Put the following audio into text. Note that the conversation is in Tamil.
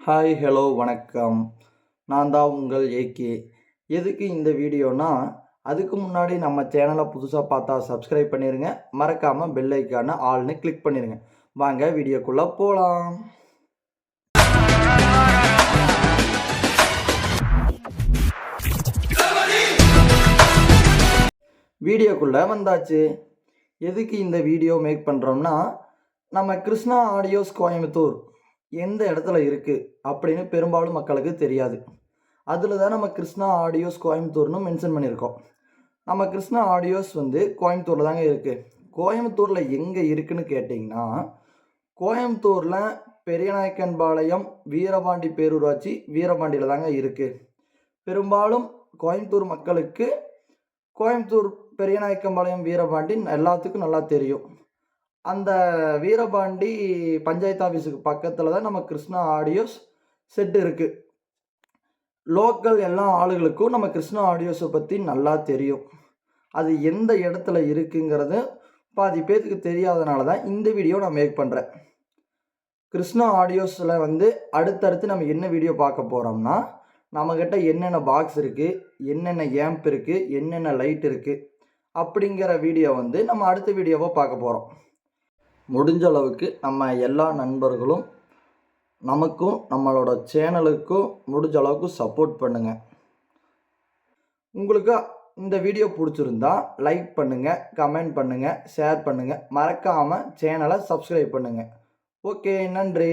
ஹாய் ஹலோ வணக்கம். நான் தான் உங்கள் ஏகே எதுக்கு இந்த வீடியோனா அதுக்கு முன்னாடி நம்ம சேனலை புதுசாக பார்த்தா சப்ஸ்கிரைப் பண்ணிடுங்க மறக்காமல் பெல் ஐக்கான ஆல்னு கிளிக் பண்ணிடுங்க வாங்க வீடியோக்குள்ளே போகலாம் வீடியோக்குள்ளே வந்தாச்சு. எதுக்கு இந்த வீடியோ மேக் பண்ணுறோம்னா நம்ம கிருஷ்ணா ஆடியோஸ் கோயம்புத்தூர் எந்த இடத்துல இருக்குது அப்படின்னு பெரும்பாலும் மக்களுக்கு தெரியாது. அதில் தான் நம்ம கிருஷ்ணா ஆடியோஸ் கோயம்புத்தூர்னு மென்ஷன் பண்ணியிருக்கோம். நம்ம கிருஷ்ணா ஆடியோஸ் வந்து கோயம்புத்தூரில் தாங்க இருக்குது கோயம்புத்தூரில் எங்கே இருக்குன்னு கேட்டிங்கன்னா கோயம்புத்தூரில் பெரியநாயக்கன்பாளையம் வீரபாண்டி பேரூராட்சி வீரபாண்டியில் தாங்க இருக்குது பெரும்பாலும் கோயம்புத்தூர் மக்களுக்கு கோயம்புத்தூர் பெரியநாயக்கம்பாளையம் வீரபாண்டி எல்லாத்துக்கும் நல்லா தெரியும். அந்த வீரபாண்டி பஞ்சாயத்து ஆஃபீஸுக்கு பக்கத்தில் தான் நம்ம கிருஷ்ணா ஆடியோஸ் செட் இருக்குது லோக்கல் எல்லா ஆளுகளுக்கும் நம்ம கிருஷ்ணா ஆடியோஸை பற்றி நல்லா தெரியும். அது எந்த இடத்துல இருக்குங்கிறது பாதி பேர்த்துக்கு தெரியாதனால தான் இந்த வீடியோ நான் மேக் பண்ணுறேன் கிருஷ்ணா ஆடியோஸில் வந்து அடுத்தடுத்து நம்ம என்ன வீடியோ பார்க்க போகிறோம்னா நம்மக்கிட்ட என்னென்ன பாக்ஸ் இருக்குது என்னென்ன ஏம்ப் இருக்குது என்னென்ன லைட் இருக்குது அப்படிங்கிற வீடியோ வந்து நம்ம அடுத்த வீடியோவை பார்க்க போகிறோம் முடிஞ்ச அளவுக்கு நம்ம எல்லா நண்பர்களும் நமக்கும் நம்மளோட சேனலுக்கும் முடிஞ்ச அளவுக்கு சப்போர்ட் பண்ணுங்கள் உங்களுக்கு இந்த வீடியோ பிடிச்சிருந்தா லைக் பண்ணுங்கள் கமெண்ட் பண்ணுங்கள் ஷேர் பண்ணுங்கள் மறக்காமல் சேனலை சப்ஸ்கிரைப் பண்ணுங்கள் ஓகே நன்றி.